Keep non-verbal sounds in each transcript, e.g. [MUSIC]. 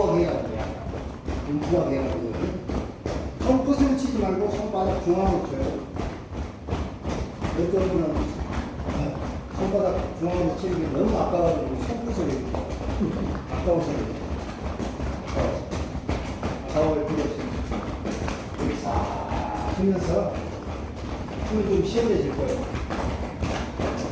부각 해야 돼요. 좀 부각 해야 되거든요. 손끝으로 치지 말고 손바닥 중앙으로 쳐요. 어떤 분은 손바닥 중앙으로 치는 게 너무 아까워가지고 손끝으로 이렇게 아까워서 아까울 필요 없습니다. 이렇게 싹 하면서 힘이 좀 시원해질 거예요.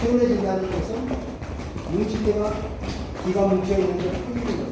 시원해진다는 것은 뭉칠 때가 기가 뭉쳐 있는 게 풀리는 거죠. 기가 뭉쳐 있는 게 풀리는 거예요.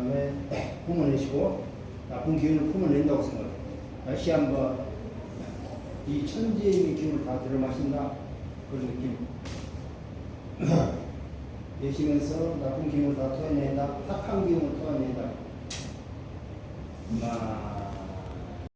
그 다음에 품어내시고, 나쁜 기운을 품어낸다고 생각해요. 다시 한번. 이 있는 기운을 다 들어 마신다. 그런 느낌. [CLEARS THROAT] 내쉬면서 나쁜 기운을 다 토해낸다. 착한 기운을 토해낸다. 마.